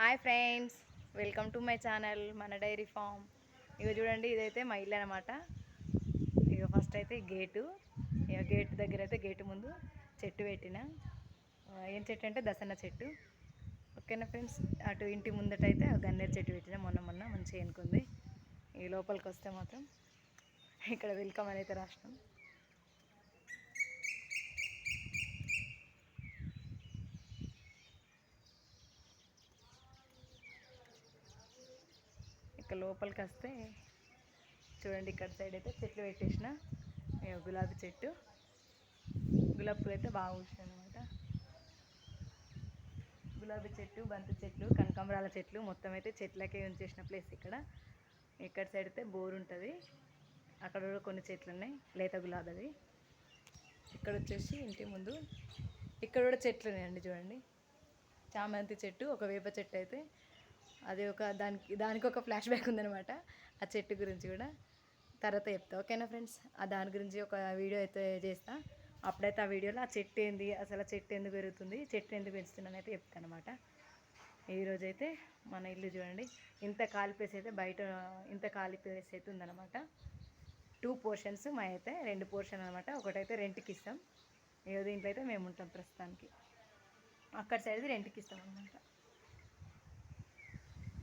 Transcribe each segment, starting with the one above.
Hi friends welcome to my channel మన dairy farm. ఇక చూడండి ఇదైతే మా ఇల్లు అనమాట ఇక ఫస్ట్ అయితే గేటు. ఇక గేట్ దగ్గర అయితే గేటు ముందు చెట్టు పెట్టిన. ఏం చెట్టు అంటే దసన్న చెట్టు. ఓకేనా ఫ్రెండ్స్? అటు ఇంటి ముందట అయితే గన్నేరు చెట్టు పెట్టిన మొన్న మొన్న మంచిగా ఎనుకుంది ఈ లోపలికి వస్తే మాత్రం ఇక్కడ వెల్కమ్ అని అయితే రాసినాం. ఇక లోపలికి వస్తే చూడండి ఇక్కడ సైడ్ అయితే చెట్లు పెట్టేసిన. గులాబీ చెట్టు. గులాబీ పూలు అయితే బాగా పూసినాయి అనమాట గులాబీ చెట్టు బంతి చెట్లు కనకాంబరాల చెట్లు మొత్తం అయితే చెట్లకే ఉంచేసిన ప్లేస్ ఇక్కడ. ఇక్కడ సైడ్ అయితే బోర్ ఉంటుంది. అక్కడ కూడా కొన్ని చెట్లు ఉన్నాయి లేత గులాబీ ఇక్కడ వచ్చేసి ఇంటి ముందు ఇక్కడ కూడా చెట్లు ఉన్నాయండి చూడండి. చామంతి చెట్టు ఒక వేప చెట్టు అయితే అది ఒక దానికి దానికి ఒక ఫ్లాష్ బ్యాక్ ఉందనమాట ఆ చెట్టు గురించి కూడా తర్వాత చెప్తా. ఓకేనా ఫ్రెండ్స్? ఆ దాని గురించి ఒక వీడియో అయితే చేస్తా. అప్పుడైతే ఆ వీడియోలో ఆ చెట్టు ఏంది అసలు ఆ చెట్టు ఎందుకు పెరుగుతుంది చెట్టు ఎందుకు పెంచుతున్నాను అయితే చెప్తాను అనమాట ఈరోజు అయితే మన ఇల్లు చూడండి. ఇంత ఖాళీ ప్లేస్ అయితే బయట ఇంత ఖాళీ ప్లేస్ అయితే ఉందన్నమాట. టూ పోర్షన్స్ మా అయితే రెండు పోర్షన్ అనమాట ఒకటైతే రెంట్కి ఇస్తాం. ఏదో దీంట్లో అయితే మేము ఉంటాం ప్రస్తుతానికి. అక్కడ సైడ్ రెంట్కి ఇస్తాం అనమాట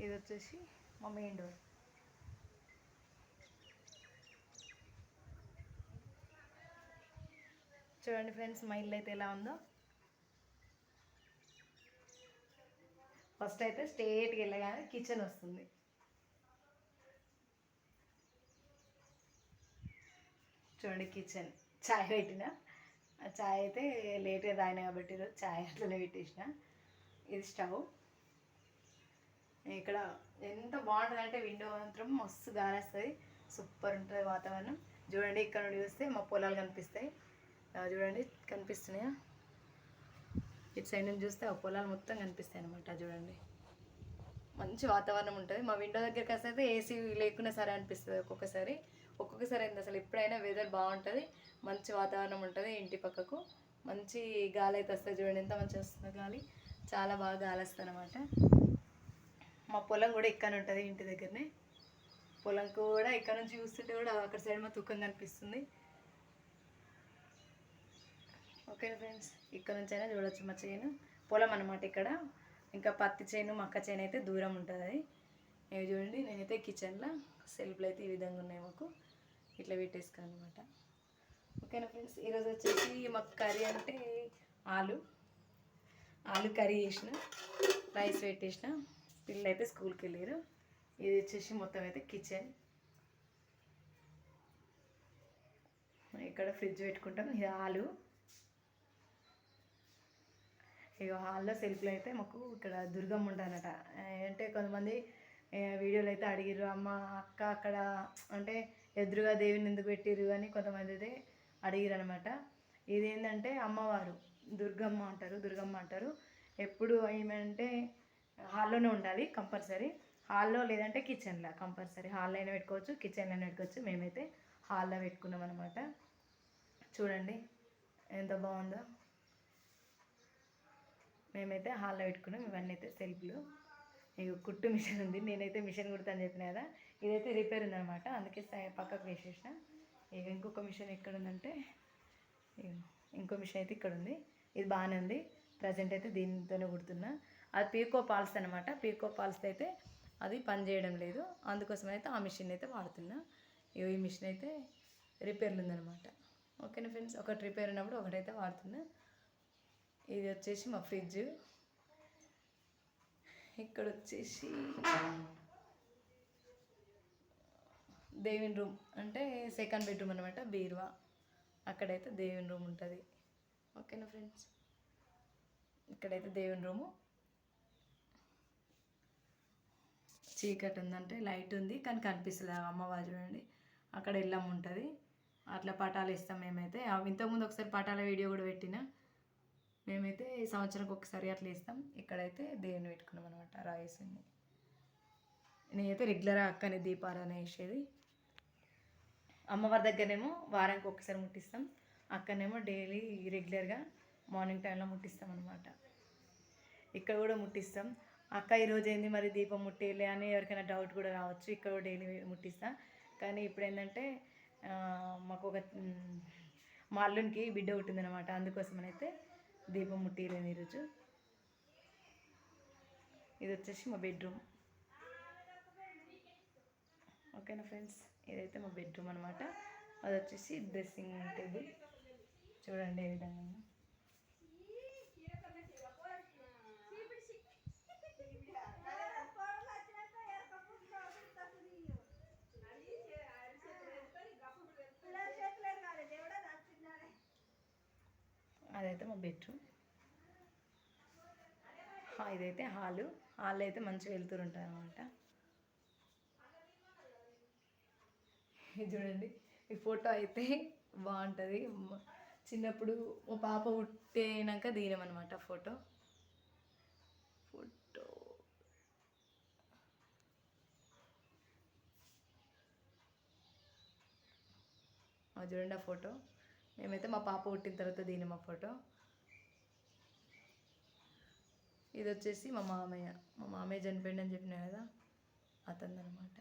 ఇది వచ్చేసి మా మెయిన్ డోర్ చూడండి ఫ్రెండ్స్ మా ఇల్లు అయితే ఎలా ఉందో. ఫస్ట్ అయితే స్ట్రేట్కి వెళ్ళగానే కిచెన్ వస్తుంది. చూడండి కిచెన్. చాయ్ పెట్టిన. ఆ చాయ్ అయితే లేట్గా తాగిన కాబట్టి ఈరోజు చాయ్ అట్లనే పెట్టేసిన. ఇది స్టవ్. ఇక్కడ ఎంత బాగుంటుంది అంటే విండో మాత్రం మస్తు గానేస్తుంది సూపర్ ఉంటుంది వాతావరణం. చూడండి ఇక్కడ నుండి చూస్తే మా పొలాలు కనిపిస్తాయి. చూడండి కనిపిస్తున్నాయా? ఇటు సైడ్ నుంచి చూస్తే ఆ పొలాలు మొత్తం కనిపిస్తాయి అనమాట చూడండి. మంచి వాతావరణం ఉంటుంది. మా విండో దగ్గరికి వస్తే అయితే ఏసీ లేకున్నా సరే అనిపిస్తుంది ఒక్కొక్కసారి. ఒక్కొక్కసారి అయింది అసలు? ఎప్పుడైనా వెదర్ బాగుంటుంది మంచి వాతావరణం ఉంటుంది ఇంటి పక్కకు. మంచి గాలి అయితే వస్తుంది చూడండి ఎంత మంచిగా వస్తుంది గాలి. చాలా బాగా గాలి వస్తుంది అనమాట మా పొలం కూడా ఇక్కడ ఉంటుంది ఇంటి దగ్గరనే. పొలం కూడా ఇక్కడ నుంచి చూస్తుంటే కూడా అక్కడ సైడ్ మా తుక్కం కనిపిస్తుంది. ఓకే ఫ్రెండ్స్ ఇక్కడ నుంచి అయినా చూడొచ్చు మా చేను. పొలం అనమాట ఇక్కడ. ఇంకా పత్తి చేను మక్క చేను అయితే దూరం ఉంటుంది. అది ఇవి చూడండి నేనైతే కిచెన్లో సెల్ఫ్లు అయితే ఈ విధంగా ఉన్నాయి మాకు. ఇట్లా పెట్టేసుకున్నాను అనమాట ఓకేనా ఫ్రెండ్స్ ఈరోజు వచ్చేసి మాకు కర్రీ అంటే ఆలు. ఆలు కర్రీ చేసిన రైస్ పెట్టేసిన. పిల్లలు అయితే స్కూల్కి వెళ్ళారు. ఇది వచ్చేసి మొత్తం అయితే కిచెన్. ఇక్కడ ఫ్రిడ్జ్ పెట్టుకుంటాం. ఇది హాలు ఇక హాల్లో సెల్ఫ్లు అయితే మాకు ఇక్కడ దుర్గమ్మ ఉంటానట అంటే కొంతమంది వీడియోలు అయితే అడిగిర్రు. అమ్మ అక్క అక్కడ అంటే ఎదురుగా దేవిని ఎందుకు పెట్టిర్రు అని కొంతమంది అయితే అడిగిరు అనమాట ఇది ఏంటంటే అమ్మవారు. దుర్గమ్మ అంటారు దుర్గమ్మ అంటారు. ఎప్పుడు ఏమంటే హాల్లోనే ఉండాలి కంపల్సరీ. హాల్లో లేదంటే కిచెన్లో కంపల్సరీ. హాల్లో అయినా పెట్టుకోవచ్చు కిచెన్లో అయినా పెట్టుకోవచ్చు. మేమైతే హాల్లో పెట్టుకున్నాం అనమాట చూడండి ఎంత బాగుందో. మేమైతే హాల్లో పెట్టుకున్నాం. ఇవన్నీ అయితే సెల్ఫ్లు. ఇక కుట్టు మిషన్ ఉంది. నేనైతే మిషన్ కుడతాను చెప్పిన కదా. ఇదైతే రిపేర్ ఉందనమాట అందుకే సై- పక్కకు వేసేసిన. ఇక ఇంకొక మిషన్ ఎక్కడ ఉందంటే ఇంకో మిషన్ అయితే ఇక్కడ ఉంది ఇది బాగానే ఉంది. ప్రజెంట్ అయితే దీనితోనే కుడుతున్నా. అది పీకో పాల్స్ అనమాట పీకో పాల్స్ అయితే అది పనిచేయడం లేదు. అందుకోసం అయితే ఆ మిషన్ అయితే వాడుతున్నా. ఈ మిషన్ అయితే రిపేర్లు ఉందనమాట ఓకేనా ఫ్రెండ్స్? ఒకటి రిపేర్ ఉన్నప్పుడు ఒకటైతే వాడుతున్నా. ఇది వచ్చేసి మా ఫ్రిడ్జ్. ఇక్కడ వచ్చేసి దేవుని రూమ్ అంటే సెకండ్ బెడ్రూమ్ అనమాట బీరువా. అక్కడైతే దేవుని రూమ్ ఉంటుంది. ఓకేనా ఫ్రెండ్స్? ఇక్కడైతే దేవుని రూము. చీకటి ఉందంటే లైట్ ఉంది కానీ కనిపిస్తుంది అమ్మవారు చూడండి అక్కడ ఇళ్ళం ఉంటుంది. అట్లా పటాలు ఇస్తాం మేమైతే. ఇంతకుముందు ఒకసారి పటాల వీడియో కూడా పెట్టిన. మేమైతే ఈ సంవత్సరంకి ఒకసారి అట్లా ఇస్తాం. ఇక్కడైతే దేవుని పెట్టుకున్నాం అనమాట రాయేసింది నేనైతే రెగ్యులర్ అక్కనే దీపారాధన వేసేది అమ్మవారి దగ్గరనేమో వారానికి ఒకసారి ముట్టిస్తాం. అక్కడనేమో డైలీ రెగ్యులర్గా మార్నింగ్ టైంలో ముట్టిస్తాం అనమాట ఇక్కడ కూడా ముట్టిస్తాం. అక్క ఈరోజు ఏంది మరి దీపం ముట్టేలే అని ఎవరికైనా డౌట్ కూడా రావచ్చు. ఇక్కడ డైలీ ముట్టిస్తా. కానీ ఇప్పుడు ఏంటంటే మాకు ఒక మా అల్లునికి బిడ్డ పుట్టిందనమాట అందుకోసమనైతే దీపం ముట్టిలేను ఈరోజు. ఇది వచ్చేసి మా బెడ్రూమ్ ఓకేనా ఫ్రెండ్స్? ఇదైతే మా బెడ్రూమ్ అనమాట అది వచ్చేసి డ్రెస్సింగ్ టేబుల్. చూడండి ఏ విధంగా అదైతే మా బెడ్రూమ్. ఇదైతే హాలు. హాల్లో అయితే మంచిగా వెళ్తూ ఉంటుంది అనమాట ఇది చూడండి ఈ ఫోటో అయితే బాగుంటుంది. చిన్నప్పుడు మా పాప పుట్టినాక దిగినామన్నమాట ఫోటో. ఫోటో. చూడండి ఆ ఫోటో. మేమైతే మా పాప పుట్టిన తర్వాత దిగిన మా ఫోటో. ఇది వచ్చేసి మా మామయ్య. మా మామయ్య చనిపోయింది అని చెప్పినా కదా అతను అనమాట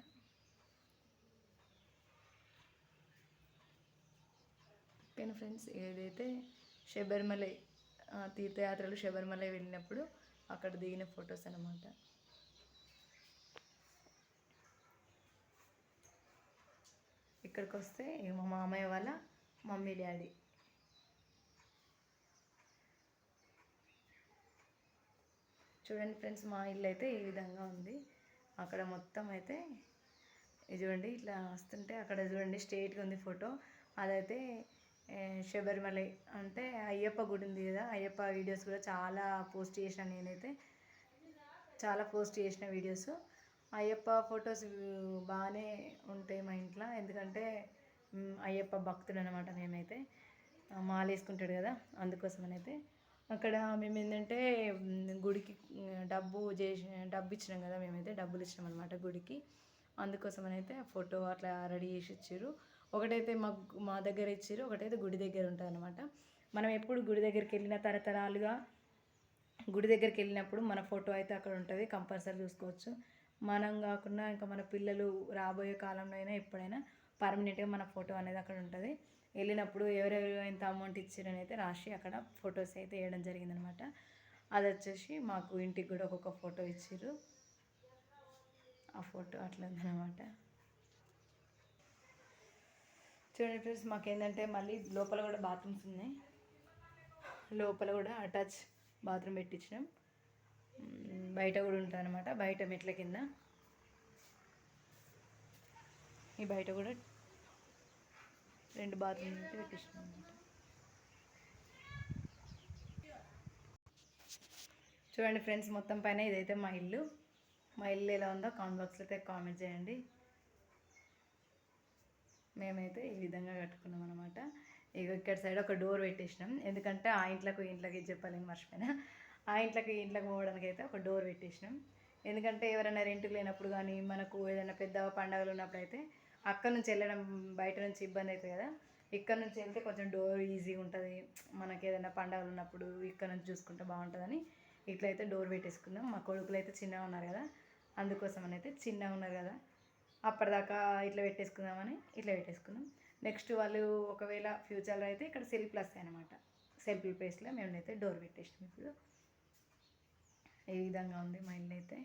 ఓకేనా ఫ్రెండ్స్? ఏదైతే శబరిమలై తీర్థయాత్రలు శబరిమలై వెళ్ళినప్పుడు అక్కడ దిగిన ఫొటోస్ అనమాట ఇక్కడికి వస్తే మా మామయ్య వాళ్ళ మమ్మీ డాడీ. చూడండి ఫ్రెండ్స్ మా ఇల్లు అయితే ఈ విధంగా ఉంది. అక్కడ మొత్తం అయితే ఇది చూడండి ఇట్లా వస్తుంటే అక్కడ చూడండి స్ట్రేట్గా ఉంది ఫోటో. అదైతే శబరిమలై అంటే అయ్యప్ప గుడి ఉంది కదా అయ్యప్ప వీడియోస్ కూడా చాలా పోస్ట్ చేసిన నేనైతే. చాలా పోస్ట్ చేసిన వీడియోస్. అయ్యప్ప ఫొటోస్ బాగానే ఉంటాయి మా ఇంట్లో. ఎందుకంటే అయ్యప్ప భక్తుడు అనమాట మేమైతే మాలేసుకుంటాడు మాల వేసుకుంటాడు కదా అక్కడ మేము ఏంటంటే గుడికి డబ్బు చేసి డబ్బు ఇచ్చినాం కదా మేమైతే డబ్బులు ఇచ్చినాం అనమాట గుడికి. అందుకోసమనైతే ఫోటో అట్లా రెడీ చేసి ఇచ్చారు. ఒకటైతే మా మా దగ్గర ఇచ్చారు ఒకటైతే గుడి దగ్గర ఉంటుంది అనమాట మనం ఎప్పుడు గుడి దగ్గరికి వెళ్ళిన తరతరాలుగా గుడి దగ్గరికి వెళ్ళినప్పుడు మన ఫోటో అయితే అక్కడ ఉంటుంది కంపల్సరీ చూసుకోవచ్చు. మనం కాకుండా ఇంకా మన పిల్లలు రాబోయే కాలంలో అయినా ఎప్పుడైనా పర్మనెంట్గా మన ఫోటో అనేది అక్కడ ఉంటుంది. వెళ్ళినప్పుడు ఎవరెవరు ఎంత అమౌంట్ ఇచ్చారని అయితే రాసి అక్కడ ఫొటోస్ అయితే వేయడం జరిగిందనమాట. అది వచ్చేసి మాకు ఇంటికి కూడా ఒక్కొక్క ఫోటో ఇచ్చారు ఆ ఫోటో అట్లా ఉందన్నమాట. చూడండి ఫ్రెండ్స్ మాకేంటంటే మళ్ళీ లోపల కూడా బాత్రూమ్స్ ఉన్నాయి. లోపల కూడా అటాచ్ బాత్రూమ్ పెట్టించినాం. బయట కూడా ఉంటుంది అనమాట బయట మెట్ల కింద. ఈ బయట కూడా రెండు బాత్రూమ్ అయితే పెట్టించినాం అనమాట చూడండి ఫ్రెండ్స్ మొత్తం పైన ఇదైతే మా ఇల్లు. మా ఇల్లు ఎలా ఉందో కామెంట్ బాక్స్లో అయితే కామెంట్ చేయండి. మేమైతే ఈ విధంగా కట్టుకున్నాం అనమాట ఇక ఇక్కడ సైడ్ ఒక డోర్ పెట్టేసినాం. ఎందుకంటే ఆ ఇంట్లోకి ఇంట్లోకి ఇది చెప్పాలని మర్చిపోయినా. ఆ ఇంట్లోకి ఇంట్లోకి పోవడానికి అయితే ఒక డోర్ పెట్టేసినాం. ఎందుకంటే ఎవరైనా రెంట్కి లేనప్పుడు కానీ మనకు ఏదైనా పెద్ద పండగలు ఉన్నప్పుడు అయితే అక్కడ నుంచి వెళ్ళడం బయట నుంచి ఇబ్బంది అవుతుంది కదా. ఇక్కడ నుంచి వెళ్తే కొంచెం డోర్ ఈజీగా ఉంటుంది. మనకి ఏదైనా పండగలు ఉన్నప్పుడు ఇక్కడ నుంచి చూసుకుంటే బాగుంటుందని ఇట్లయితే డోర్ పెట్టేసుకున్నాం. మా కొడుకులు అయితే చిన్నగా ఉన్నారు కదా. అందుకోసం అని అయితే చిన్నగా ఉన్నారు కదా. అప్పటిదాకా ఇట్లా పెట్టేసుకుందామని ఇట్లా పెట్టేసుకున్నాం. నెక్స్ట్ వాళ్ళు ఒకవేళ ఫ్యూచర్లో అయితే ఇక్కడ సెల్ఫ్లు వస్తాయి అనమాట సెల్ఫ్ ప్లేస్లో మేమైతే డోర్ పెట్టేసినాం ఇప్పుడు. ఈ విధంగా ఉంది మా ఇల్లు అయితే.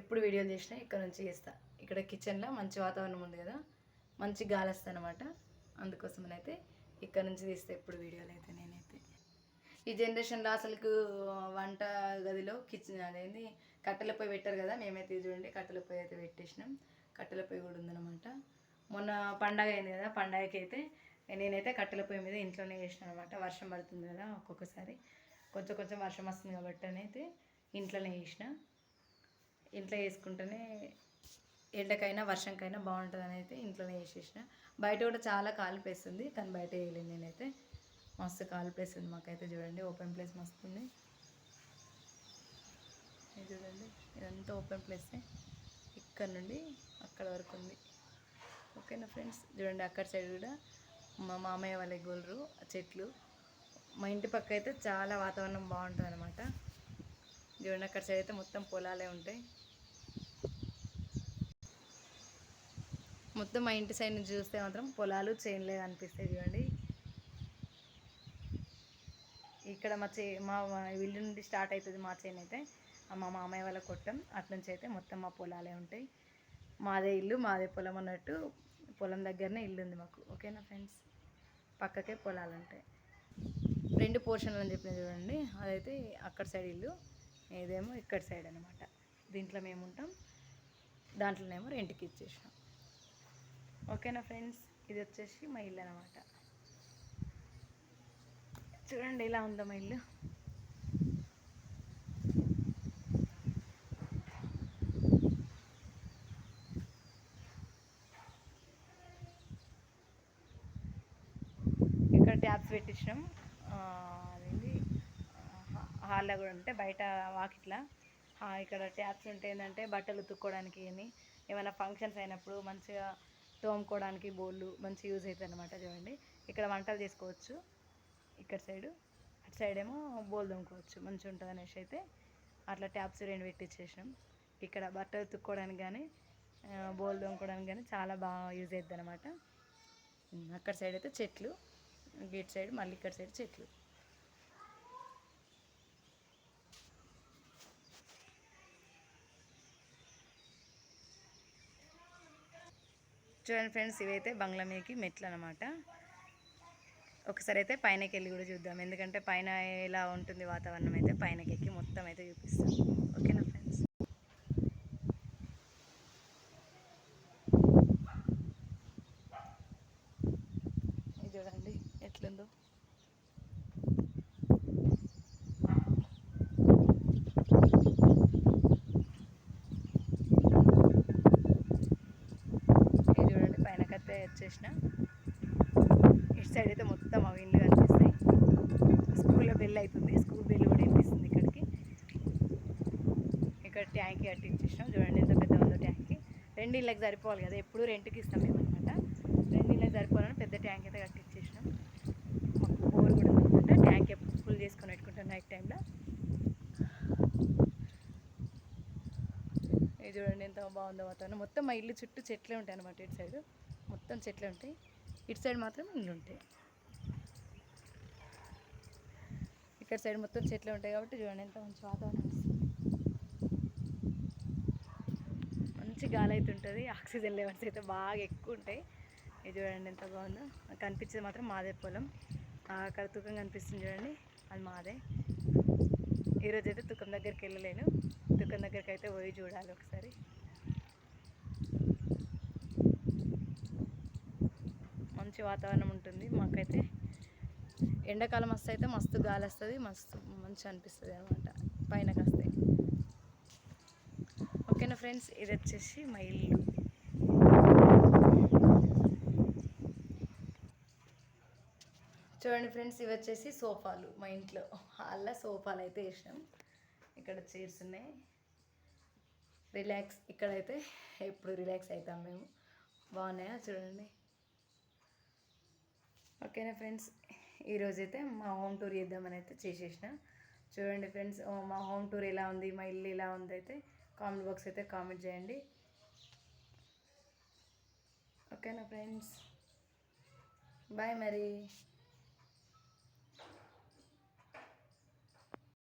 ఎప్పుడు వీడియోలు చేసినా ఇక్కడ నుంచి చేస్తా. ఇక్కడ కిచెన్లో మంచి వాతావరణం ఉంది కదా మంచి గాలి వస్తుంది అనమాట అందుకోసమనైతే ఇక్కడ నుంచి తీస్తే ఎప్పుడు వీడియోలు అయితే నేనైతే. ఈ జనరేషన్లో అసలుకు వంట గదిలో కిచెన్ అదేంది కట్టెల పొయ్యి పెట్టారు కదా మేమైతే చూడండి కట్టెల పొయ్యి అయితే పెట్టేసినాం. కట్టెల పొయ్యి కూడా ఉందన్నమాట మొన్న పండగ అయింది కదా పండగకి అయితే నేనైతే కట్టెల పొయ్యి మీద ఇంట్లోనే చేసిన అనమాట వర్షం పడుతుంది కదా ఒక్కొక్కసారి. కొంచెం కొంచెం వర్షం వస్తుంది కాబట్టి అయితే ఇంట్లోనే చేసిన. ఇంట్లో వేసుకుంటేనే ఎండకైనా వర్షంకైనా బాగుంటుంది అయితే ఇంట్లోనే వేసేసిన. బయట కూడా చాలా కాలిపేస్తుంది కానీ బయట వేయలేదు నేనైతే. మస్తు కాలిపేస్తుంది మాకైతే చూడండి ఓపెన్ ప్లేస్ మస్తు ఉంది చూడండి ఇదంతా ఓపెన్ ప్లేసే. ఇక్కడ నుండి అక్కడ వరకు ఉంది. ఓకేనా ఫ్రెండ్స్? చూడండి అక్కడ సైడ్ కూడా మా మామయ్య వాళ్ళ గొలరు చెట్లు. మా ఇంటి పక్క అయితే చాలా వాతావరణం బాగుంటుంది అనమాట చూడండి అక్కడ సైడ్ అయితే మొత్తం పొలాలే ఉంటాయి. మొత్తం మా ఇంటి సైడ్ నుంచి చూస్తే మాత్రం పొలాలు చేనులే కనిపిస్తాయి చూడండి. ఇక్కడ మా చే మా మా ఇల్లు నుండి స్టార్ట్ అవుతుంది మా చేను అయితే. మా మామయ్య వాళ్ళ కొట్టం. అటు నుంచి అయితే మొత్తం మా పొలాలే ఉంటాయి. మాదే ఇల్లు మాదే పొలం అన్నట్టు పొలం దగ్గరనే ఇల్లు ఉంది మాకు. ఓకేనా ఫ్రెండ్స్? పక్కకే పొలాలు ఉంటాయి. రెండు పోర్షన్లు అని చెప్పిన చూడండి. అదైతే అక్కడ సైడ్ ఇల్లు. ఇదేమో ఇక్కడ సైడ్ అనమాట దీంట్లో మేము ఉంటాం. దాంట్లోనేమో రెంట్కి ఇచ్చేసినాం. ఓకేనా ఫ్రెండ్స్? ఇది వచ్చేసి మా ఇల్లు అనమాట చూడండి ఇలా ఉందో మా ఇల్లు? ఇక్కడ ట్యాప్స్ పెట్టించినాం. హాల్లో కూడా ఉంటే బయట వాకిట్లా. ఇక్కడ ట్యాప్స్ ఉంటే ఏంటంటే బట్టలు ఉతుక్కోవడానికి అని ఏమైనా ఫంక్షన్స్ అయినప్పుడు మంచిగా తోముకోవడానికి బోళ్ళు మంచి యూజ్ అవుతుంది అనమాట చూడండి. ఇక్కడ వంటలు చేసుకోవచ్చు. ఇక్కడ సైడు అటు సైడ్ ఏమో బోల్ తోముకోవచ్చు. మంచిగా ఉంటుంది అనేసి అయితే అట్లా ట్యాప్స్ రెండు పెట్టించేసాం ఇక్కడ బట్టలు ఉతుక్కోవడానికి కానీ బోల్ తోముకోవడానికి కానీ చాలా బాగా యూజ్ అవుతుంది అనమాట అక్కడ సైడ్ అయితే చెట్లు గేట్ సైడ్ మళ్ళీ ఇక్కడ సైడ్ చెట్లు. చూడండి ఫ్రెండ్స్ ఇవైతే బంగ్లా మీదకి మెట్లు అనమాట ఒకసారి అయితే పైనకి వెళ్ళి కూడా చూద్దాం. ఎందుకంటే పైన ఎలా ఉంటుంది వాతావరణం అయితే పైనకి ఎక్కి మొత్తం అయితే చూపిస్తాం. ఓకేనా ఫ్రెండ్స్? ఇది చూడండి ఎట్లుందో ఇది చూడండి పైన కత్తే వచ్చేసిన ఇటు సైడ్ అయితే మొత్తం అవి ఇండ్లు కనిపిస్తాయి స్కూల్లో బెల్ అవుతుంది స్కూల్ బెల్ కూడా వినిపిస్తుంది ఇక్కడికి ఇక్కడ ట్యాంక్ కట్టించేసినాం చూడండి ఎంత పెద్ద ఉందో ట్యాంక్ నీళ్ళకి సరిపోవాలి కదా ఎప్పుడు రెంట్కి ఇస్తాం మేము అనమాట రెండు ఇళ్ళకి సరిపోవాలని పెద్ద ట్యాంక్ అయితే కట్టించేసినాం మాకు బోర్ కూడా ఉందన్నమాట ట్యాంక్ ఎప్పుడు ఫుల్ చేసుకొని పెట్టుకుంటాం నైట్ టైంలో. ఇది చూడండి ఎంత బాగుందో వాతావరణం. మొత్తం మా ఇల్లు చుట్టూ చెట్లే ఉంటాయి అనమాట ఇటు సైడ్. మొత్తం చెట్లే ఉంటాయి. ఇటు సైడ్ మాత్రం ఇల్లు ఉంటాయి. ఇక్కడ సైడ్ మొత్తం చెట్లే ఉంటాయి కాబట్టి చూడండి ఎంత మంచి వాతావరణం వస్తుంది మంచి గాలి అయితే ఉంటుంది ఆక్సిజన్ లెవెల్స్ అయితే బాగా ఎక్కువ ఉంటాయి ఇది చూడండి ఎంత బాగుందో. కనిపించేది మాత్రం మాదే పొలం. అక్కడ తుకం కనిపిస్తుంది చూడండి. అది మాదే. ఈరోజు అయితే తుకం దగ్గరికి వెళ్ళలేను. తుకం దగ్గరికి అయితే పోయి చూడాలి ఒకసారి. మంచి వాతావరణం ఉంటుంది మాకైతే. ఎండాకాలం వస్తే అయితే మస్తు గాలి వస్తుంది మస్తు మంచి అనిపిస్తుంది అనమాట పైన ఓకేనా ఫ్రెండ్స్ ఇది వచ్చేసి మా ఇల్లు. చూడండి ఫ్రెండ్స్ ఇవి వచ్చేసి సోఫాలు మా ఇంట్లో. హాల్లో సోఫాలు అయితే వేసినాం. ఇక్కడ చైర్స్ ఉన్నాయి. రిలాక్స్ ఇక్కడైతే ఎప్పుడు రిలాక్స్ అవుతాం మేము. బాగున్నాయా చూడండి. ఓకేనా ఫ్రెండ్స్ ఈరోజైతే మా హోమ్ టూర్ చేద్దామని అయితే చేసేసిన. చూడండి ఫ్రెండ్స్ మా హోమ్ టూర్ ఎలా ఉంది మా ఇల్లు ఎలా ఉంది అయితే. కామెంట్ బాక్స్ అయితే కామెంట్ చేయండి. ఓకేనా ఫ్రెండ్స్? బాయ్ మరి.